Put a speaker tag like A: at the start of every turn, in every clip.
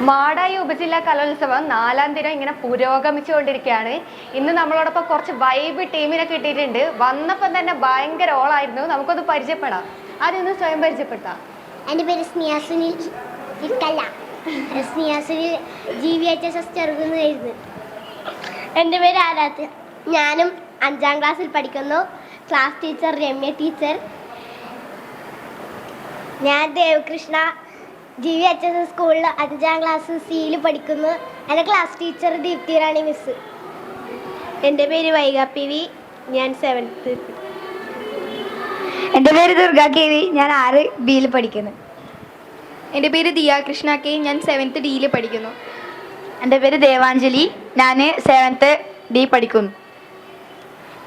A: മാടായി ഉപജില്ലാ കലോത്സവം നാലാം ദിനം ഇങ്ങനെ പുരോഗമിച്ചുകൊണ്ടിരിക്കുകയാണ്. ഇന്ന് നമ്മളോടൊപ്പം കുറച്ച് വൈബ് ടീമിനെ കിട്ടിയിട്ടുണ്ട്. വന്നപ്പം തന്നെ ഭയങ്കര ഓളായിരുന്നു നമുക്കൊന്ന് പരിചയപ്പെടാം. ആദ്യം ഒന്ന് സ്വയം പരിചയപ്പെടുത്താം.
B: എന്റെ പേര് സ്നിയാസുനിൽ G V H S S എന്റെ പേര് ആരാധ്യ ഞാനും അഞ്ചാം ക്ലാസ്സിൽ പഠിക്കുന്നു. ക്ലാസ് ടീച്ചർ രമ്യ ടീച്ചർ ഞാൻ Devakrishna G V H S സ്കൂളിൽ അഞ്ചാം ക്ലാസ് സിയിൽ പഠിക്കുന്നു. എന്റെ class teacher Deepthi Rani miss എന്റെ പേര് വൈഗ പി വി. ഞാൻ സെവൻത്ത്
C: എന്റെ പേര് ദുർഗ കെ വി. ഞാൻ ആറ് ബിയിൽ പഠിക്കുന്നു.
D: എന്റെ പേര് ദിയ കൃഷ്ണ കെ. ഞാൻ സെവൻത്ത് ഡിയിൽ പഠിക്കുന്നു.
C: എന്റെ പേര് ദേവാഞ്ജലി. ഞാൻ സെവൻത്ത് ഡി പഠിക്കുന്നു.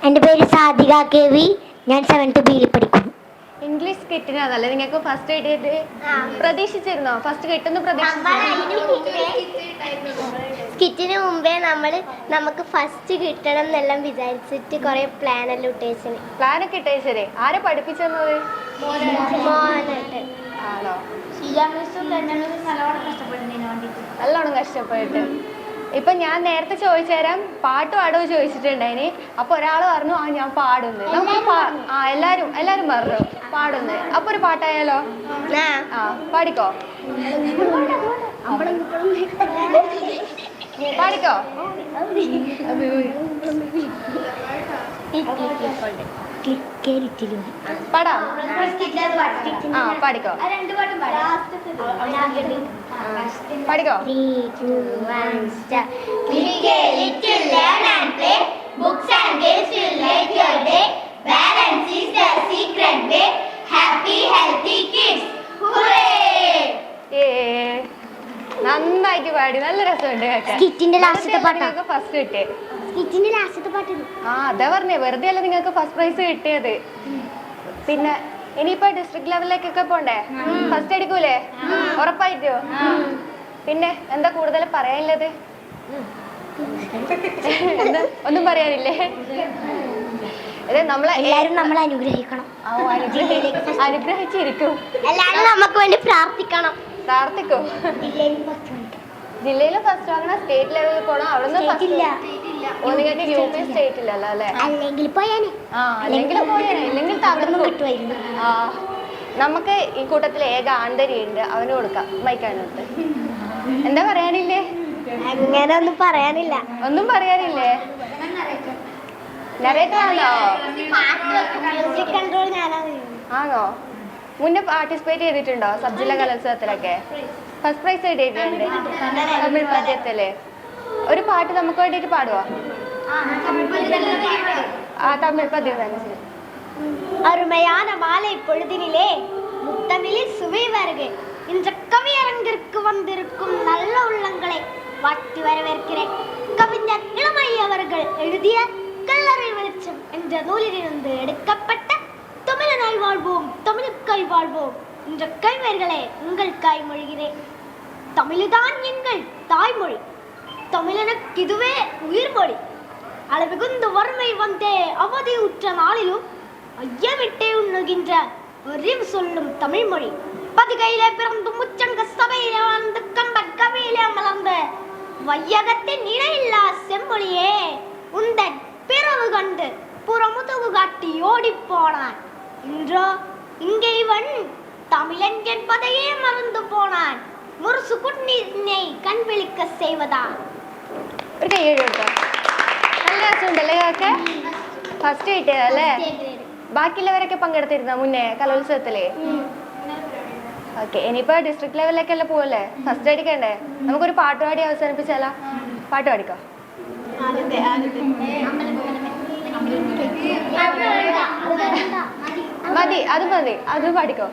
B: എന്റെ പേര് സാധിക കെ വി. ഞാൻ സെവൻത്ത് ബിയിൽ പഠിക്കുന്നു.
A: ഇംഗ്ലീഷ് കിട്ടിനതല്ലേ നിങ്ങൾക്ക് ഫസ്റ്റ് കിട്ടിയിട്ട് പ്രതീക്ഷിച്ചിരുന്നോ? ഫസ്റ്റ് കിട്ടുന്നു
B: കിറ്റിന് മുമ്പേ നമ്മൾ നമുക്ക് ഫസ്റ്റ് കിട്ടണം എന്നെല്ലാം വിചാരിച്ചിട്ട് കുറെ പ്ലാൻ എല്ലാം ഇട്ടേച്ചിന്.
A: പ്ലാൻ ഒക്കെ ശരി ആരെ പഠിപ്പിച്ചെന്നത്? ആണോ? നല്ലോണം കഷ്ടപ്പെട്ട് ഇപ്പൊ ഞാൻ നേരത്തെ ചോദിച്ചു തരാം പാട്ട് പാടുമോ ചോദിച്ചിട്ടുണ്ടായിന് അപ്പൊ ഒരാൾ പറഞ്ഞു ആ ഞാൻ പാടുന്നു നമുക്ക് ആ എല്ലാരും എല്ലാരും പറഞ്ഞു പാടുന്നു അപ്പൊ ഒരു പാട്ടായാലോ
B: ആ
A: ആ പാടിക്കോ പാടിക്കോ പാടാം ആ പാടിക്കോ
B: രണ്ട് പാട്ടും
A: പഠിക്കോ? നന്നായിട്ട് പാടി. നല്ല രസമുണ്ട്
B: കേട്ടെ.
A: ആ അതാ പറഞ്ഞേ. വെറുതെ അല്ല നിങ്ങൾക്ക് ഫസ്റ്റ് പ്രൈസ് കിട്ടിയത്. പിന്നെ ഇനിയിപ്പോ ഡിസ്ട്രിക്ട് ലെവലിലേക്കൊക്കെ പോണ്ടേ? ഫസ്റ്റ് അടിക്കൂലേ ഉറപ്പായിട്ടോ? പിന്നെ എന്താ കൂടുതൽ പറയാനുള്ളത്? എന്താ? ഒന്നും പറയാനില്ലേ? അതെ നമ്മളെ
B: എല്ലാരും നമ്മളെ അനുഗ്രഹിക്കണം.
A: അനുഗ്രഹിച്ചിരിക്കും.
B: എല്ലാരും നമുക്ക് വേണ്ടി പ്രാർത്ഥിക്കണം.
A: പ്രാർത്ഥിക്കും. ജില്ലയിൽ ഫസ്റ്റ് വാങ്ങണം സ്റ്റേറ്റ് ലെവലിൽ പോണം. അവിടെ നിന്ന്
B: ഇല്ല.
A: ഓ നിങ്ങൾക്ക് യു പി സ്റ്റേറ്റ് ഇല്ലല്ലോ അല്ലേ?
B: അല്ലെങ്കിൽ പോയാനെ.
A: ആ അല്ലെങ്കിൽ പോയേനെ അല്ലെങ്കിൽ
B: അവിടുന്ന്
A: തകർന്നു
B: കിട്ടുമായിരുന്നു.
A: ആ നമുക്ക് ഈ കൂട്ടത്തിൽ ഏക ആണ്ടരി ഉണ്ട് അവന് കൊടുക്കാം. മൈക്കാനടുത്ത് എന്താ പറയാനില്ലേ?
B: അങ്ങനെ ഒന്നും പറയാനില്ല.
A: ഒന്നും പറയാനില്ലേ? ആണോ? മുന്നേ പാർട്ടിസിപ്പേറ്റ് ചെയ്തിട്ടുണ്ടോ? സബ്ജില്ല കലോത്സവത്തിലൊക്കെ? ഫസ്റ്റ് പ്രൈസ് കിട്ടിയിട്ടുണ്ട് തമിഴ് പദ്യത്തിൽ ഒരു പാട്ട് നമുക്ക് വേണ്ടിയിട്ട് പാടുവോ ആ തമിഴ് പദ്യം തന്നെ
B: அருமையான மாலை பொழுதினிலே முத்தமிழில் சுவை வருக இந்த கவியரங்கிற்கு வந்திருக்கும் நல்ல உள்ளங்களை வாழ்த்தி வரவேற்கிறேன் கவிஞர் இளமை அவர்கள் எழுதிய கல்லறை வெளிச்சம் என்ற நூலிலிருந்து எடுக்கப்பட்ட தமிழனாய் வாழ்வோம் தமிழுக்காய் வாழ்வோம் என்ற கைவர்களே உங்கள் காய்மொழிகிறேன் தமிழுதான் எங்கள் தாய்மொழி தமிழனுக்கு இதுவே உயிர்மொழி அளவிகுந்த வறுமை வந்தே அவதியுற்ற நாளிலும் ஐயமிட்டே உண்ணுகின்ற அறிவு சொல்லும் தமிழ் மொழி. பதிகையிலே பிறந்து முச்சங்க சபையிலே வளர்ந்து கம்ப கவியிலே மலர்ந்த வையகத்தின் இணையில்லா செம்மொழியே. உந்தன் பிறவு கண்டு புறமுதுகு காட்டி ஓடிப் போனான். இன்றோ இங்கே இவன் தமிழன் என்பதையே மறந்து போனான். முரசு குன்னினை கண் விழிக்க செய்வதான்
A: ഒരു കൈ എഴുതാം നല്ല രസമുണ്ടല്ലേ ഒക്കെ ഫസ്റ്റ് കിട്ടിയതല്ലേ ബാക്കിയുള്ളവരൊക്കെ പങ്കെടുത്തിരുന്ന മുന്നേ കലോത്സവത്തിൽ? ഓക്കെ ഇനിയിപ്പോ ഡിസ്ട്രിക്ട് ലെവലിലൊക്കെ അല്ല പോവല്ലേ? ഫസ്റ്റ് അടിക്കണ്ടേ നമുക്കൊരു പാട്ട് പാടി അവസാനിപ്പിച്ചാലോ? പാട്ട് പാടിക്കോ? മതി അത് മതി. അത് പാടിക്കോ?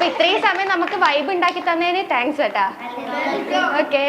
A: അപ്പൊ ഇത്രയും സമയം നമുക്ക് വൈബ് ഉണ്ടാക്കി തന്നതിന് താങ്ക്സ് കേട്ടാ. ഓക്കെ